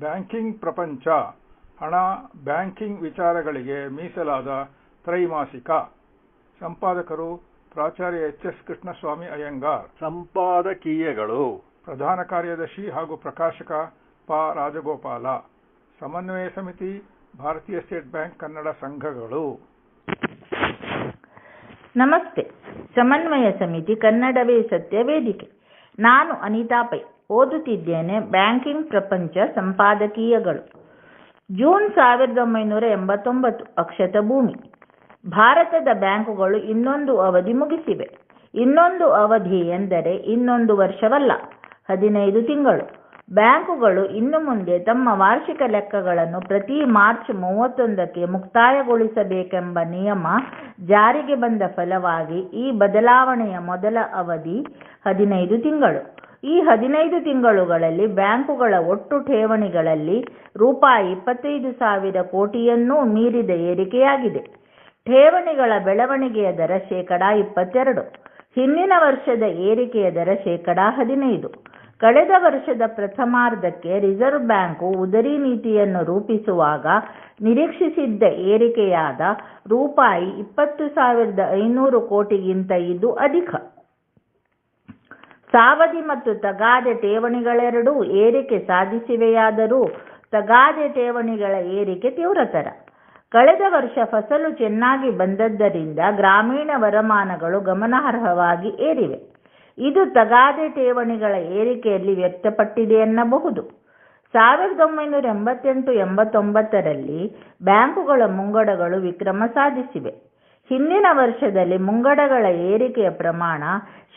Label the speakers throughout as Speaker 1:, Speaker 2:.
Speaker 1: Banking ಪ್ರಪಂಚ. ಹಣ banking ವಿಚಾರಗಳಿಗೆ ಮೀಸಲಾದ ತ್ರೈಮಾಸಿಕ. ಸಂಪಾದಕರು ಪ್ರಾಚಾರ್ಯ ಎಚ್ ಎಸ್ ಕೃಷ್ಣಸ್ವಾಮಿ ಅಯ್ಯಂಗಾರ್.
Speaker 2: ಸಂಪಾದಕೀಯಗಳು.
Speaker 1: ಪ್ರಧಾನ ಕಾರ್ಯದರ್ಶಿ ಹಾಗೂ ಪ್ರಕಾಶಕ ಪ ರಾಜಗೋಪಾಲ. ಸಮನ್ವಯ ಸಮಿತಿ ಭಾರತೀಯ ಸ್ಟೇಟ್ ಬ್ಯಾಂಕ್ ಕನ್ನಡ ಸಂಘಗಳು.
Speaker 3: ನಮಸ್ತೆ. ಸಮನ್ವಯ ಸಮಿತಿ ಕನ್ನಡವೇ ಸತ್ಯ ವೇದಿಕೆ. ನಾನು ಅನಿತಾ ಪೈ. ಓದುತ್ತಿದ್ದೇನೆ. ಬ್ಯಾಂಕಿಂಗ್ ಪ್ರಪಂಚ ಸಂಪಾದಕೀಯಗಳು. ಜೂನ್ ಸಾವಿರದ ಒಂಬೈನೂರ ಎಂಬತ್ತೊಂಬತ್ತು ಅಕ್ಷತ ಭೂಮಿ. ಭಾರತದ ಬ್ಯಾಂಕುಗಳು ಇನ್ನೊಂದು ಅವಧಿ ಮುಗಿಸಿವೆ. ಇನ್ನೊಂದು ಅವಧಿ ಎಂದರೆ ಇನ್ನೊಂದು ವರ್ಷವಲ್ಲ, ಹದಿನೈದು ತಿಂಗಳು. ಬ್ಯಾಂಕುಗಳು ಇನ್ನು ಮುಂದೆ ತಮ್ಮ ವಾರ್ಷಿಕ ಲೆಕ್ಕಗಳನ್ನು ಪ್ರತಿ ಮಾರ್ಚ್ ಮೂವತ್ತೊಂದಕ್ಕೆ ಮುಕ್ತಾಯಗೊಳಿಸಬೇಕೆಂಬ ನಿಯಮ ಜಾರಿಗೆ ಬಂದ ಫಲವಾಗಿ ಈ ಬದಲಾವಣೆಯ ಮೊದಲ ಅವಧಿ ಹದಿನೈದು ತಿಂಗಳು. ಈ ಹದಿನೈದು ತಿಂಗಳುಗಳಲ್ಲಿ ಬ್ಯಾಂಕುಗಳ ಒಟ್ಟು ಠೇವಣಿಗಳಲ್ಲಿ ರೂಪಾಯಿ ಇಪ್ಪತ್ತೈದು ಸಾವಿರ ಕೋಟಿಯನ್ನೂ ಮೀರಿದ ಏರಿಕೆಯಾಗಿದೆ. ಠೇವಣಿಗಳ ಬೆಳವಣಿಗೆಯ ದರ ಶೇಕಡಾ ಇಪ್ಪತ್ತೆರಡು, ಹಿಂದಿನ ವರ್ಷದ ಏರಿಕೆಯ ದರ ಶೇಕಡಾ ಹದಿನೈದು. ಕಳೆದ ವರ್ಷದ ಪ್ರಥಮಾರ್ಧಕ್ಕೆ ರಿಸರ್ವ್ ಬ್ಯಾಂಕು ಉದರಿ ನೀತಿಯನ್ನು ರೂಪಿಸುವಾಗ ನಿರೀಕ್ಷಿಸಿದ್ದ ಏರಿಕೆಯಾದ ರೂಪಾಯಿ ಇಪ್ಪತ್ತು ಸಾವಿರದ ಐನೂರು ಕೋಟಿಗಿಂತ ಇದು ಅಧಿಕ. ಸಾವಧಿ ಮತ್ತು ತಗಾದೆ ಠೇವಣಿಗಳೆರಡೂ ಏರಿಕೆ ಸಾಧಿಸಿವೆಯಾದರೂ ತಗಾದೆ ಠೇವಣಿಗಳ ಏರಿಕೆ ತೀವ್ರತರ. ಕಳೆದ ವರ್ಷ ಫಸಲು ಚೆನ್ನಾಗಿ ಬಂದದ್ದರಿಂದ ಗ್ರಾಮೀಣ ವರಮಾನಗಳು ಗಮನಾರ್ಹವಾಗಿ ಏರಿವೆ. ಇದು ತಗಾದೆ ಠೇವಣಿಗಳ ಏರಿಕೆಯಲ್ಲಿ ವ್ಯಕ್ತಪಟ್ಟಿದೆ ಎನ್ನಬಹುದು. ಸಾವಿರದ ಒಂಬೈನೂರ ಎಂಬತ್ತೆಂಟು ಎಂಬತ್ತೊಂಬತ್ತರಲ್ಲಿ ಬ್ಯಾಂಕುಗಳ ಮುಂಗಡಗಳು ವಿಕ್ರಮ ಸಾಧಿಸಿವೆ. ಹಿಂದಿನ ವರ್ಷದಲ್ಲಿ ಮುಂಗಡಗಳ ಏರಿಕೆಯ ಪ್ರಮಾಣ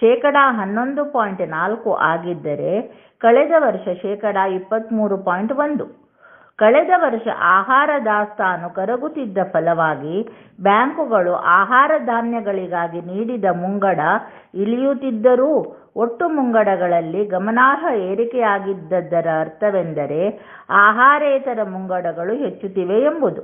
Speaker 3: ಶೇಕಡಾ ಹನ್ನೊಂದು ಪಾಯಿಂಟ್ ನಾಲ್ಕು ಆಗಿದ್ದರೆ ಕಳೆದ ವರ್ಷ ಶೇಕಡಾ ಇಪ್ಪತ್ತ್ಮೂರು ಪಾಯಿಂಟ್ ಒಂದು. ಕಳೆದ ವರ್ಷ ಆಹಾರ ದಾಸ್ತಾನು ಕರಗುತ್ತಿದ್ದ ಫಲವಾಗಿ ಬ್ಯಾಂಕುಗಳು ಆಹಾರ ಧಾನ್ಯಗಳಿಗಾಗಿ ನೀಡಿದ ಮುಂಗಡ ಇಳಿಯುತ್ತಿದ್ದರೂ ಒಟ್ಟು ಮುಂಗಡಗಳಲ್ಲಿ ಗಮನಾರ್ಹ ಏರಿಕೆಯಾಗಿದ್ದದರ ಅರ್ಥವೆಂದರೆ ಆಹಾರೇತರ ಮುಂಗಡಗಳು ಹೆಚ್ಚುತ್ತಿವೆ ಎಂಬುದು.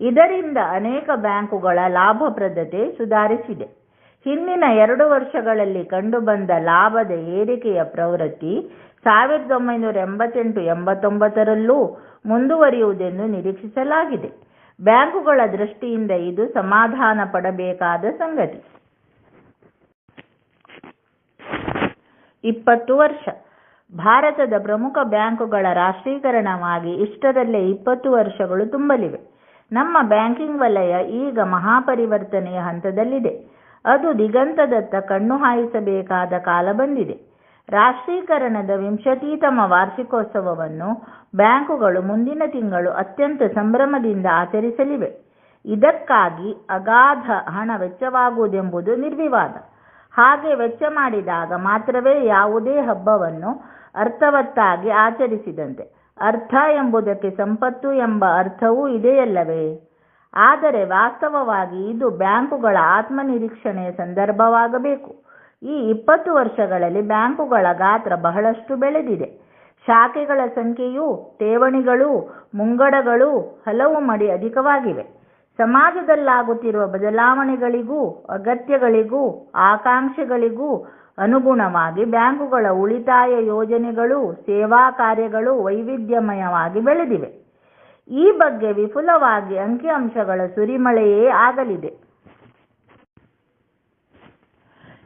Speaker 3: ಇದರಿಂದ ಅನೇಕ ಬ್ಯಾಂಕುಗಳ ಲಾಭಪ್ರದತೆ ಸುಧಾರಿಸಿದೆ. ಹಿಂದಿನ ಎರಡು ವರ್ಷಗಳಲ್ಲಿ ಕಂಡುಬಂದ ಲಾಭದ ಏರಿಕೆಯ ಪ್ರವೃತ್ತಿ ಸಾವಿರದ ಒಂಬೈನೂರ ಎಂಬತ್ತೆಂಟು ಎಂಬತ್ತೊಂಬತ್ತರಲ್ಲೂ ಮುಂದುವರಿಯುವುದೆಂದು ನಿರೀಕ್ಷಿಸಲಾಗಿದೆ. ಬ್ಯಾಂಕುಗಳ ದೃಷ್ಟಿಯಿಂದ ಇದು ಸಮಾಧಾನ ಪಡಬೇಕಾದ ಸಂಗತಿ. ಇಪ್ಪತ್ತು ವರ್ಷ. ಭಾರತದ ಪ್ರಮುಖ ಬ್ಯಾಂಕುಗಳ ರಾಷ್ಟ್ರೀಕರಣವಾಗಿ ಇಷ್ಟರಲ್ಲೇ ಇಪ್ಪತ್ತು ವರ್ಷಗಳು ತುಂಬಲಿವೆ. ನಮ್ಮ ಬ್ಯಾಂಕಿಂಗ್ ವಲಯ ಈಗ ಮಹಾಪರಿವರ್ತನೆಯ ಹಂತದಲ್ಲಿದೆ. ಅದು ದಿಗಂತದತ್ತ ಕಣ್ಣು ಹಾಯಿಸಬೇಕಾದ ಕಾಲ ಬಂದಿದೆ. ರಾಷ್ಟ್ರೀಕರಣದ ವಿಂಶತಿತಮ ವಾರ್ಷಿಕೋತ್ಸವವನ್ನು ಬ್ಯಾಂಕುಗಳು ಮುಂದಿನ ತಿಂಗಳು ಅತ್ಯಂತ ಸಂಭ್ರಮದಿಂದ ಆಚರಿಸಲಿವೆ. ಇದಕ್ಕಾಗಿ ಅಗಾಧ ಹಣ ವೆಚ್ಚವಾಗುವುದೆಂಬುದು ನಿರ್ವಿವಾದ. ಹಾಗೆ ವೆಚ್ಚ ಮಾಡಿದಾಗ ಮಾತ್ರವೇ ಯಾವುದೇ ಹಬ್ಬವನ್ನು ಅರ್ಥವತ್ತಾಗಿ ಆಚರಿಸಿದಂತೆ. ಅರ್ಥ ಎಂಬುದಕ್ಕೆ ಸಂಪತ್ತು ಎಂಬ ಅರ್ಥವೂ ಇದೆಯಲ್ಲವೇ? ಆದರೆ ವಾಸ್ತವವಾಗಿ ಇದು ಬ್ಯಾಂಕುಗಳ ಆತ್ಮನಿರೀಕ್ಷಣೆಯ ಸಂದರ್ಭವಾಗಬೇಕು. ಈ ಇಪ್ಪತ್ತು ವರ್ಷಗಳಲ್ಲಿ ಬ್ಯಾಂಕುಗಳ ಗಾತ್ರ ಬಹಳಷ್ಟು ಬೆಳೆದಿದೆ. ಶಾಖೆಗಳ ಸಂಖ್ಯೆಯು, ಠೇವಣಿಗಳು, ಮುಂಗಡಗಳು ಹಲವು ಮಡಿ ಅಧಿಕವಾಗಿವೆ. ಸಮಾಜದಲ್ಲಾಗುತ್ತಿರುವ ಬದಲಾವಣೆಗಳಿಗೂ, ಅಗತ್ಯಗಳಿಗೂ, ಆಕಾಂಕ್ಷೆಗಳಿಗೂ ಅನುಗುಣವಾಗಿ ಬ್ಯಾಂಕುಗಳ ಉಳಿತಾಯ ಯೋಜನೆಗಳು, ಸೇವಾ ಕಾರ್ಯಗಳು ವೈವಿಧ್ಯಮಯವಾಗಿ ಬೆಳೆದಿವೆ. ಈ ಬಗ್ಗೆ ವಿಪುಲವಾಗಿ ಅಂಕಿಅಂಶಗಳ ಸುರಿಮಳೆಯೇ ಆಗಲಿದೆ.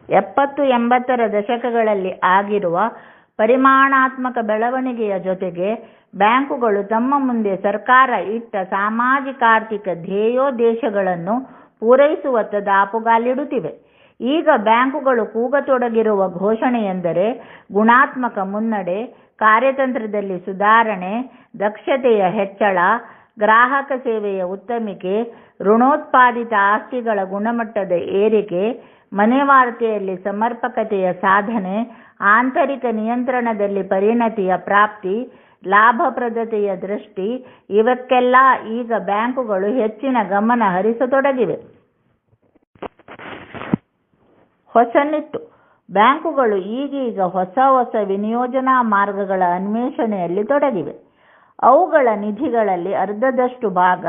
Speaker 3: ಎಪ್ಪತ್ತು ಎಂಬತ್ತರ ದಶಕಗಳಲ್ಲಿ ಆಗಿರುವ ಪರಿಮಾಣಾತ್ಮಕ ಬೆಳವಣಿಗೆಯ ಜೊತೆಗೆ ಬ್ಯಾಂಕುಗಳು ತಮ್ಮ ಮುಂದೆ ಸರ್ಕಾರ ಇಟ್ಟ ಸಾಮಾಜಿಕಾರ್ಥಿಕ ಧ್ಯೇಯೋದ್ದೇಶಗಳನ್ನು ಪೂರೈಸುವತ್ತ ದಾಪುಗಾಲಿಡುತ್ತಿವೆ. ಈಗ ಬ್ಯಾಂಕುಗಳು ಕೂಗತೊಡಗಿರುವ ಘೋಷಣೆಯೆಂದರೆ ಗುಣಾತ್ಮಕ ಮುನ್ನಡೆ, ಕಾರ್ಯತಂತ್ರದಲ್ಲಿ ಸುಧಾರಣೆ, ದಕ್ಷತೆಯ ಹೆಚ್ಚಳ, ಗ್ರಾಹಕ ಸೇವೆಯ ಉತ್ತಮಿಕೆ, ಋಣೋತ್ಪಾದಿತ ಆಸ್ತಿಗಳ ಗುಣಮಟ್ಟದ ಏರಿಕೆ ಮನೆವಾರ್ತೆಯಲ್ಲಿ ಸಮರ್ಪಕತೆಯ ಸಾಧನೆ, ಆಂತರಿಕ ನಿಯಂತ್ರಣದಲ್ಲಿ ಪರಿಣತಿಯ ಪ್ರಾಪ್ತಿ, ಲಾಭಪ್ರದತೆಯ ದೃಷ್ಟಿ, ಇವಕ್ಕೆಲ್ಲ ಈಗ ಬ್ಯಾಂಕುಗಳು ಹೆಚ್ಚಿನ ಗಮನ ಹರಿಸತೊಡಗಿವೆ. ಹೊಸನಿಟ್ಟು ಬ್ಯಾಂಕುಗಳು ಈಗೀಗ ಹೊಸ ಹೊಸ ವಿನಿಯೋಜನಾ ಮಾರ್ಗಗಳ ಅನ್ವೇಷಣೆಯಲ್ಲಿ ತೊಡಗಿವೆ. ಅವುಗಳ ನಿಧಿಗಳಲ್ಲಿ ಅರ್ಧದಷ್ಟು ಭಾಗ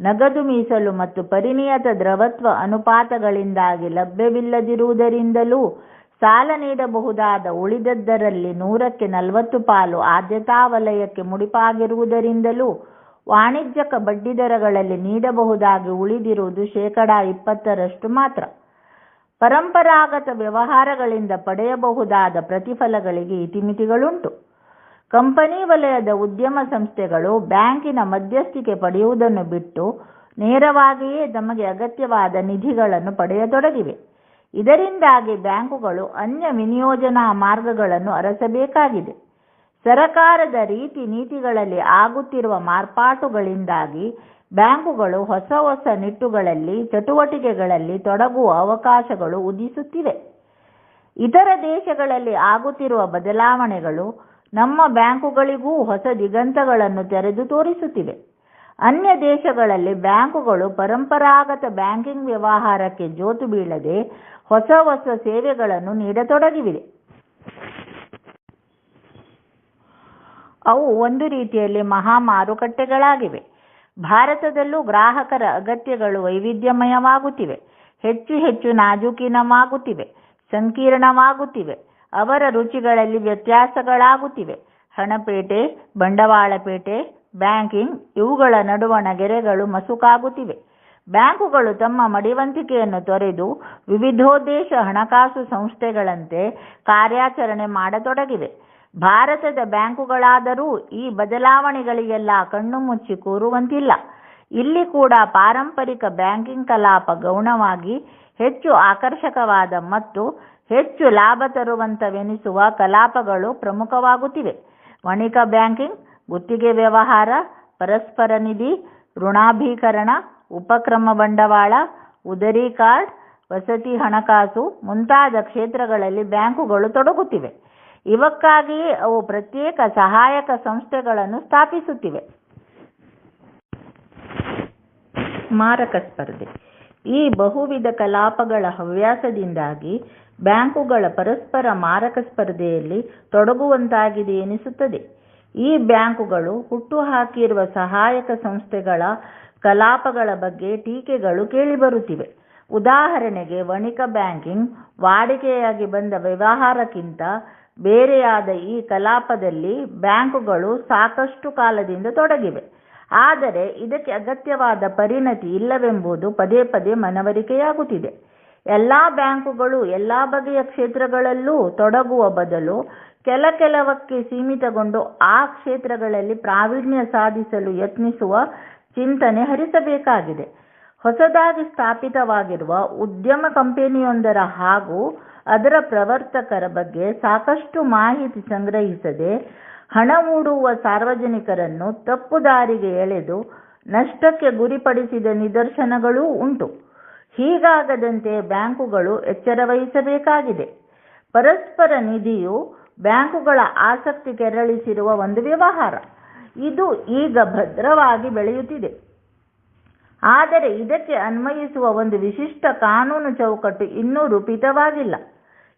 Speaker 3: ನಗದು ಮೀಸಲು ಮತ್ತು ಪರಿಣಿಯತ ದ್ರವತ್ವ ಅನುಪಾತಗಳಿಂದಾಗಿ ಲಭ್ಯವಿಲ್ಲದಿರುವುದರಿಂದಲೂ ಸಾಲ ನೀಡಬಹುದಾದ ಉಳಿದದ್ದರಲ್ಲಿ ನೂರಕ್ಕೆ ನಲವತ್ತು ಪಾಲು ಆದ್ಯತಾ ವಲಯಕ್ಕೆ ಮುಡಿಪಾಗಿರುವುದರಿಂದಲೂ ವಾಣಿಜ್ಯಕ ಬಡ್ಡಿದರಗಳಲ್ಲಿ ನೀಡಬಹುದಾಗಿ ಉಳಿದಿರುವುದು ಶೇಕಡಾ ಇಪ್ಪತ್ತರಷ್ಟು ಮಾತ್ರ. ಪರಂಪರಾಗತ ವ್ಯವಹಾರಗಳಿಂದ ಪಡೆಯಬಹುದಾದ ಪ್ರತಿಫಲಗಳಿಗೆ ಇತಿಮಿತಿಗಳುಂಟು. ಕಂಪನಿ ವಲಯದ ಉದ್ಯಮ ಸಂಸ್ಥೆಗಳು ಬ್ಯಾಂಕಿನ ಮಧ್ಯಸ್ಥಿಕೆ ಪಡೆಯುವುದನ್ನು ಬಿಟ್ಟು ನೇರವಾಗಿಯೇ ತಮಗೆ ಅಗತ್ಯವಾದ ನಿಧಿಗಳನ್ನು ಪಡೆಯತೊಡಗಿವೆ. ಇದರಿಂದಾಗಿ ಬ್ಯಾಂಕುಗಳು ಅನ್ಯ ವಿನಿಯೋಜನಾ ಮಾರ್ಗಗಳನ್ನು ಅರಸಬೇಕಾಗಿದೆ. ಸರಕಾರದ ರೀತಿ ನೀತಿಗಳಲ್ಲಿ ಆಗುತ್ತಿರುವ ಮಾರ್ಪಾಟುಗಳಿಂದಾಗಿ ಬ್ಯಾಂಕುಗಳು ಹೊಸ ಹೊಸ ನಿಟ್ಟುಗಳಲ್ಲಿ, ಚಟುವಟಿಕೆಗಳಲ್ಲಿ ತೊಡಗುವ ಅವಕಾಶಗಳು ಉದಿಸುತ್ತಿವೆ. ಇತರ ದೇಶಗಳಲ್ಲಿ ಆಗುತ್ತಿರುವ ಬದಲಾವಣೆಗಳು ನಮ್ಮ ಬ್ಯಾಂಕುಗಳಿಗೂ ಹೊಸ ದಿಗಂತಗಳನ್ನು ತೆರೆದು ತೋರಿಸುತ್ತಿವೆ. ಅನ್ಯ ದೇಶಗಳಲ್ಲಿ ಬ್ಯಾಂಕುಗಳು ಪರಂಪರಾಗತ ಬ್ಯಾಂಕಿಂಗ್ ವ್ಯವಹಾರಕ್ಕೆ ಜೋತು ಬೀಳದೆ ಹೊಸ ಹೊಸ ಸೇವೆಗಳನ್ನು ನೀಡತೊಡಗಿವೆ. ಅವು ಒಂದು ರೀತಿಯಲ್ಲಿ ಮಹಾ ಮಾರುಕಟ್ಟೆಗಳಾಗಿವೆ ಭಾರತದಲ್ಲೂ ಗ್ರಾಹಕರ ಅಗತ್ಯಗಳು ವೈವಿಧ್ಯಮಯವಾಗುತ್ತಿವೆ. ಹೆಚ್ಚು ಹೆಚ್ಚು ನಾಜೂಕಿನವಾಗುತ್ತಿವೆ, ಸಂಕೀರ್ಣವಾಗುತ್ತಿವೆ, ಅವರ ರುಚಿಗಳಲ್ಲಿ ವ್ಯತ್ಯಾಸಗಳಾಗುತ್ತಿವೆ. ಹಣಪೇಟೆ, ಬಂಡವಾಳಪೇಟೆ, ಬ್ಯಾಂಕಿಂಗ್, ಇವುಗಳ ನಡುವಣ ಗೆರೆಗಳು ಮಸುಕಾಗುತ್ತಿವೆ. ಬ್ಯಾಂಕುಗಳು ತಮ್ಮ ಮಡಿವಂತಿಕೆಯನ್ನು ತೊರೆದು ವಿವಿಧೋದ್ದೇಶ ಹಣಕಾಸು ಸಂಸ್ಥೆಗಳಂತೆ ಕಾರ್ಯಾಚರಣೆ ಮಾಡತೊಡಗಿವೆ. ಭಾರತದ ಬ್ಯಾಂಕುಗಳಾದರೂ ಈ ಬದಲಾವಣೆಗಳಿಗೆಲ್ಲ ಕಣ್ಣು ಮುಚ್ಚಿ ಕೂರುವಂತಿಲ್ಲ. ಇಲ್ಲಿ ಕೂಡ ಪಾರಂಪರಿಕ ಬ್ಯಾಂಕಿಂಗ್ ಕಲಾಪ ಗೌಣವಾಗಿ ಹೆಚ್ಚು ಆಕರ್ಷಕವಾದ ಮತ್ತು ಹೆಚ್ಚು ಲಾಭ ತರುವಂತವೆನಿಸುವ ಕಲಾಪಗಳು ಪ್ರಮುಖವಾಗುತ್ತಿವೆ. ವಣಿಕ ಬ್ಯಾಂಕಿಂಗ್, ಗುತ್ತಿಗೆ ವ್ಯವಹಾರ, ಪರಸ್ಪರ ನಿಧಿ, ಋಣಾಭೀಕರಣ, ಉಪಕ್ರಮ ಬಂಡವಾಳ, ಉದರಿ ಕಾರ್ಡ್, ವಸತಿ ಹಣಕಾಸು ಮುಂತಾದ ಕ್ಷೇತ್ರಗಳಲ್ಲಿ ಬ್ಯಾಂಕುಗಳು ತೊಡಗುತ್ತಿವೆ. ಇವಕ್ಕಾಗಿಯೇ ಅವು ಪ್ರತ್ಯೇಕ ಸಹಾಯಕ ಸಂಸ್ಥೆಗಳನ್ನು ಸ್ಥಾಪಿಸುತ್ತಿವೆ. ಮಾರಕ ಸ್ಪರ್ಧೆ. ಈ ಬಹುವಿಧ ಕಲಾಪಗಳ ಹವ್ಯಾಸದಿಂದಾಗಿ ಬ್ಯಾಂಕುಗಳ ಪರಸ್ಪರ ಮಾರಕ ಸ್ಪರ್ಧೆಯಲ್ಲಿ ತೊಡಗುವಂತಾಗಿದೆ ಎನಿಸುತ್ತದೆ. ಈ ಬ್ಯಾಂಕುಗಳು ಹುಟ್ಟುಹಾಕಿರುವ ಸಹಾಯಕ ಸಂಸ್ಥೆಗಳ ಕಲಾಪಗಳ ಬಗ್ಗೆ ಟೀಕೆಗಳು ಕೇಳಿಬರುತ್ತಿವೆ. ಉದಾಹರಣೆಗೆ, ವಣಿಕ ಬ್ಯಾಂಕಿಂಗ್ ವಾಡಿಕೆಯಾಗಿ ಬಂದ ವ್ಯವಹಾರಕ್ಕಿಂತ ಬೇರೆಯಾದ ಈ ಕಲಾಪದಲ್ಲಿ ಬ್ಯಾಂಕುಗಳು ಸಾಕಷ್ಟು ಕಾಲದಿಂದ ತೊಡಗಿವೆ. ಆದರೆ ಇದಕ್ಕೆ ಅಗತ್ಯವಾದ ಪರಿಣತಿ ಇಲ್ಲವೆಂಬುದು ಪದೇ ಪದೇ ಮನವರಿಕೆಯಾಗುತ್ತಿದೆ. ಎಲ್ಲ ಬ್ಯಾಂಕುಗಳು ಎಲ್ಲ ಬಗೆಯ ಕ್ಷೇತ್ರಗಳಲ್ಲೂ ತೊಡಗುವ ಬದಲು ಕೆಲ ಕೆಲವಕ್ಕೆ ಸೀಮಿತಗೊಂಡು ಆ ಕ್ಷೇತ್ರಗಳಲ್ಲಿ ಪ್ರಾವೀಣ್ಯ ಸಾಧಿಸಲು ಯತ್ನಿಸುವ ಚಿಂತನೆ ಹರಿಸಬೇಕಾಗಿದೆ. ಹೊಸದಾಗಿ ಸ್ಥಾಪಿತವಾಗಿರುವ ಉದ್ಯಮ ಕಂಪನಿಯೊಂದರ ಹಾಗೂ ಅದರ ಪ್ರವರ್ತಕರ ಬಗ್ಗೆ ಸಾಕಷ್ಟು ಮಾಹಿತಿ ಸಂಗ್ರಹಿಸದೆ ಹಣ ಹೂಡುವ ಸಾರ್ವಜನಿಕರನ್ನು ತಪ್ಪು ದಾರಿಗೆ ಎಳೆದು ನಷ್ಟಕ್ಕೆ ಗುರಿಪಡಿಸಿದ ನಿದರ್ಶನಗಳೂ ಉಂಟು. ಹೀಗಾಗದಂತೆ ಬ್ಯಾಂಕುಗಳು ಎಚ್ಚರವಹಿಸಬೇಕಾಗಿದೆ ಪರಸ್ಪರ ನಿಧಿಯು ಬ್ಯಾಂಕುಗಳ ಆಸಕ್ತಿ ಕೆರಳಿಸಿರುವ ಒಂದು ವ್ಯವಹಾರ. ಇದು ಈಗ ಭದ್ರವಾಗಿ ಬೆಳೆಯುತ್ತಿದೆ. ಆದರೆ ಇದಕ್ಕೆ ಅನ್ವಯಿಸುವ ಒಂದು ವಿಶಿಷ್ಟ ಕಾನೂನು ಚೌಕಟ್ಟು ಇನ್ನೂ ರೂಪಿತವಾಗಿಲ್ಲ.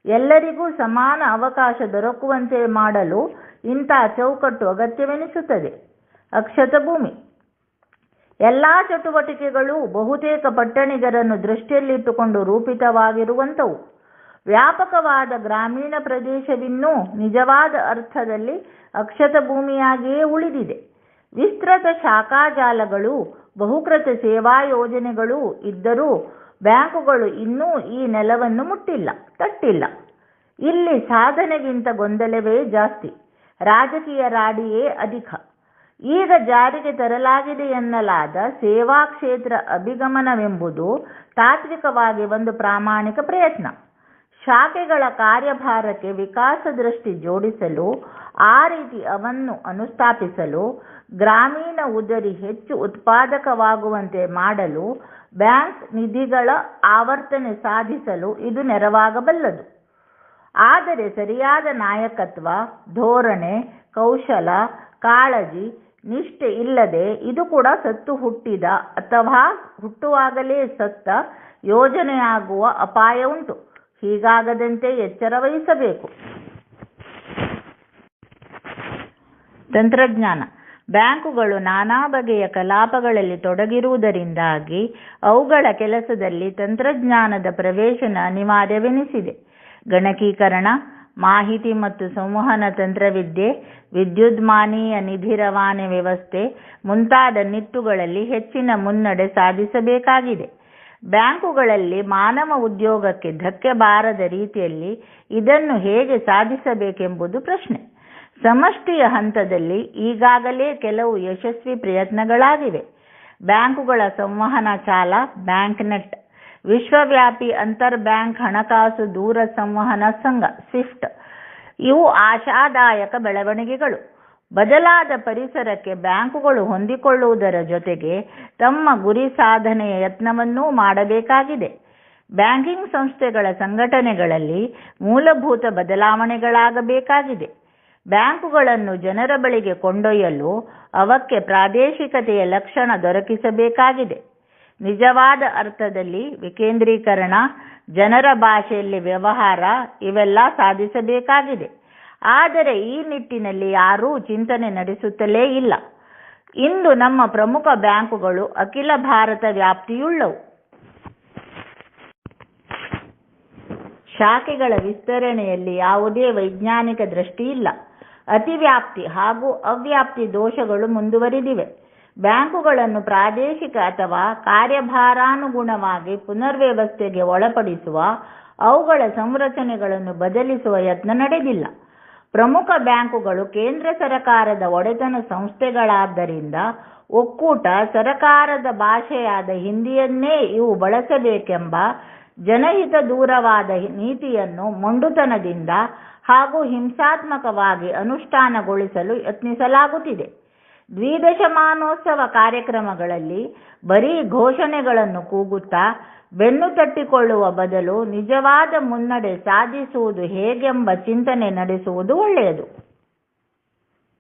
Speaker 3: ಎಲ್ಲರಿಗೂ ಸಮಾನ ಅವಕಾಶ ದೊರಕುವಂತೆ ಮಾಡಲು ಇಂತಹ ಚೌಕಟ್ಟು ಅಗತ್ಯವೆನಿಸುತ್ತದೆ. ಅಕ್ಷತ ಭೂಮಿ ಎಲ್ಲಾ ಚಟುವಟಿಕೆಗಳು ಬಹುತೇಕ ಪಟ್ಟಣಿಗರನ್ನು ದೃಷ್ಟಿಯಲ್ಲಿಟ್ಟುಕೊಂಡು ರೂಪಿತವಾಗಿರುವಂಥವು. ವ್ಯಾಪಕವಾದ ಗ್ರಾಮೀಣ ಪ್ರದೇಶವಿನ್ನೂ ನಿಜವಾದ ಅರ್ಥದಲ್ಲಿ ಅಕ್ಷತ ಭೂಮಿಯಾಗಿಯೇ ಉಳಿದಿದೆ. ವಿಸ್ತೃತ ಶಾಖಾಜಾಲಗಳು, ಬಹುಕೃತ ಸೇವಾ ಯೋಜನೆಗಳು ಇದ್ದರೂ ಬ್ಯಾಂಕುಗಳು ಇನ್ನೂ ಈ ನೆಲವನ್ನು ಮುಟ್ಟಿಲ್ಲ, ತಟ್ಟಿಲ್ಲ. ಇಲ್ಲಿ ಸಾಧನೆಗಿಂತ ಗೊಂದಲವೇ ಜಾಸ್ತಿ, ರಾಜಕೀಯ ರಾಡಿಯೇ ಅಧಿಕ. ಈಗ ಜಾರಿಗೆ ತರಲಾಗಿದೆ ಎನ್ನಲಾದ ಸೇವಾ ಕ್ಷೇತ್ರ ಅಭಿಗಮನವೆಂಬುದು ತಾತ್ವಿಕವಾಗಿ ಒಂದು ಪ್ರಾಮಾಣಿಕ ಪ್ರಯತ್ನ. ಶಾಖೆಗಳ ಕಾರ್ಯಭಾರಕ್ಕೆ ವಿಕಾಸ ದೃಷ್ಟಿ ಜೋಡಿಸಲು, ಆ ರೀತಿ ಅವನ್ನು ಅನುಸ್ಥಾಪಿಸಲು ಗ್ರಾಮೀಣ ಉದರಿ ಹೆಚ್ಚು ಉತ್ಪಾದಕವಾಗುವಂತೆ ಮಾಡಲು ಬ್ಯಾಂಕ್ ನಿಧಿಗಳ ಆವರ್ತನೆ ಸಾಧಿಸಲು ಇದು ನೆರವಾಗಬಲ್ಲದು. ಆದರೆ ಸರಿಯಾದ ನಾಯಕತ್ವ, ಧೋರಣೆ, ಕೌಶಲ, ಕಾಳಜಿ, ನಿಷ್ಠೆ ಇಲ್ಲದೆ ಇದು ಕೂಡ ಸತ್ತು ಹುಟ್ಟಿದ ಅಥವಾ ಹುಟ್ಟುವಾಗಲೇ ಸತ್ತ ಯೋಜನೆಯಾಗುವ ಅಪಾಯ ಉಂಟು. ಹೀಗಾಗದಂತೆ ಎಚ್ಚರ ವಹಿಸಬೇಕು. ತಂತ್ರಜ್ಞಾನ. ಬ್ಯಾಂಕುಗಳು ನಾನಾ ಬಗೆಯ ಕಲಾಪಗಳಲ್ಲಿ ತೊಡಗಿರುವುದರಿಂದಾಗಿ ಅವುಗಳ ಕೆಲಸದಲ್ಲಿ ತಂತ್ರಜ್ಞಾನದ ಪ್ರವೇಶನ ಅನಿವಾರ್ಯವೆನಿಸಿದೆ. ಗಣಕೀಕರಣ, ಮಾಹಿತಿ ಮತ್ತು ಸಂವಹನ ತಂತ್ರವಿದ್ಯೆ ವಿದ್ಯುದ್ಮಾನೀಯ ನಿಧಿ ರವಾನೆ ವ್ಯವಸ್ಥೆ ಮುಂತಾದ ನಿಟ್ಟುಗಳಲ್ಲಿ ಹೆಚ್ಚಿನ ಮುನ್ನಡೆ ಸಾಧಿಸಬೇಕಾಗಿದೆ. ಬ್ಯಾಂಕುಗಳಲ್ಲಿ ಮಾನವ ಉದ್ಯೋಗಕ್ಕೆ ಧಕ್ಕೆ ಬಾರದ ರೀತಿಯಲ್ಲಿ ಇದನ್ನು ಹೇಗೆ ಸಾಧಿಸಬೇಕೆಂಬುದು ಪ್ರಶ್ನೆ. ಸಮಷ್ಟಿಯ ಹಂತದಲ್ಲಿ ಈಗಾಗಲೇ ಕೆಲವು ಯಶಸ್ವಿ ಪ್ರಯತ್ನಗಳಾಗಿವೆ. ಬ್ಯಾಂಕುಗಳ ಸಂವಹನ ಸಾಲ ಬ್ಯಾಂಕ್ ನೆಟ್ ವಿಶ್ವವ್ಯಾಪಿ ಅಂತರ್ ಬ್ಯಾಂಕ್ ಹಣಕಾಸು ದೂರ ಸಂವಹನ ಸಂಘ, ಸ್ವಿಫ್ಟ್, ಇವು ಆಶಾದಾಯಕ ಬೆಳವಣಿಗೆಗಳು. ಬದಲಾದ ಪರಿಸರಕ್ಕೆ ಬ್ಯಾಂಕುಗಳು ಹೊಂದಿಕೊಳ್ಳುವುದರ ಜೊತೆಗೆ ತಮ್ಮ ಗುರಿ ಸಾಧನೆಯ ಯತ್ನವನ್ನೂ ಮಾಡಬೇಕಾಗಿದೆ. ಬ್ಯಾಂಕಿಂಗ್ ಸಂಸ್ಥೆಗಳ ಸಂಘಟನೆಗಳಲ್ಲಿ ಮೂಲಭೂತ ಬದಲಾವಣೆಗಳಾಗಬೇಕಾಗಿದೆ. ಬ್ಯಾಂಕುಗಳನ್ನು ಜನರ ಬಳಿಗೆ ಕೊಂಡೊಯ್ಯಲು ಅವಕ್ಕೆ ಪ್ರಾದೇಶಿಕತೆಯ ಲಕ್ಷಣ ದೊರಕಿಸಬೇಕಾಗಿದೆ. ನಿಜವಾದ ಅರ್ಥದಲ್ಲಿ ವಿಕೇಂದ್ರೀಕರಣ, ಜನರ ಭಾಷೆಯಲ್ಲಿ ವ್ಯವಹಾರ ಇವೆಲ್ಲ ಸಾಧಿಸಬೇಕಾಗಿದೆ. ಆದರೆ ಈ ನಿಟ್ಟಿನಲ್ಲಿ ಯಾರೂ ಚಿಂತನೆ ನಡೆಸುತ್ತಲೇ ಇಲ್ಲ. ಇಂದು ನಮ್ಮ ಪ್ರಮುಖ ಬ್ಯಾಂಕುಗಳು ಅಖಿಲ ಭಾರತ ವ್ಯಾಪ್ತಿಯುಳ್ಳವು. ಶಾಖೆಗಳ ವಿಸ್ತರಣೆಯಲ್ಲಿ ಯಾವುದೇ ವೈಜ್ಞಾನಿಕ ದೃಷ್ಟಿಯಿಲ್ಲ. ಅತಿವ್ಯಾಪ್ತಿ ಹಾಗೂ ಅವ್ಯಾಪ್ತಿ ದೋಷಗಳು ಮುಂದುವರಿದಿವೆ. ಬ್ಯಾಂಕುಗಳನ್ನು ಪ್ರಾದೇಶಿಕ ಅಥವಾ ಕಾರ್ಯಭಾರಾನುಗುಣವಾಗಿ ಪುನರ್ವ್ಯವಸ್ಥೆಗೆ ಒಳಪಡಿಸುವ ಅವುಗಳ ಸಂರಚನೆಗಳನ್ನು ಬದಲಿಸುವ ಯತ್ನ ನಡೆದಿಲ್ಲ. ಪ್ರಮುಖ ಬ್ಯಾಂಕುಗಳು ಕೇಂದ್ರ ಸರಕಾರದ ಒಡೆತನ ಸಂಸ್ಥೆಗಳಾದ್ದರಿಂದ ಒಕ್ಕೂಟ ಸರಕಾರದ ಭಾಷೆಯಾದ ಹಿಂದಿಯನ್ನೇ ಇವು ಬಳಸಬೇಕೆಂಬ ಜನಹಿತ ದೂರವಾದ ನೀತಿಯನ್ನು ಮೊಂಡುತನದಿಂದ ಹಾಗೂ ಹಿಂಸಾತ್ಮಕವಾಗಿ ಅನುಷ್ಠಾನಗೊಳಿಸಲು ಯತ್ನಿಸಲಾಗುತ್ತಿದೆ. ದ್ವಿದಶಮಾನೋತ್ಸವ ಕಾರ್ಯಕ್ರಮಗಳಲ್ಲಿ ಬರೀ ಘೋಷಣೆಗಳನ್ನು ಕೂಗುತ್ತಾ ಬೆನ್ನು ತಟ್ಟಿಕೊಳ್ಳುವ ಬದಲು ನಿಜವಾದ ಮುನ್ನಡೆ ಸಾಧಿಸುವುದು ಹೇಗೆಂಬ ಚಿಂತನೆ ನಡೆಸುವುದು ಒಳ್ಳೆಯದು.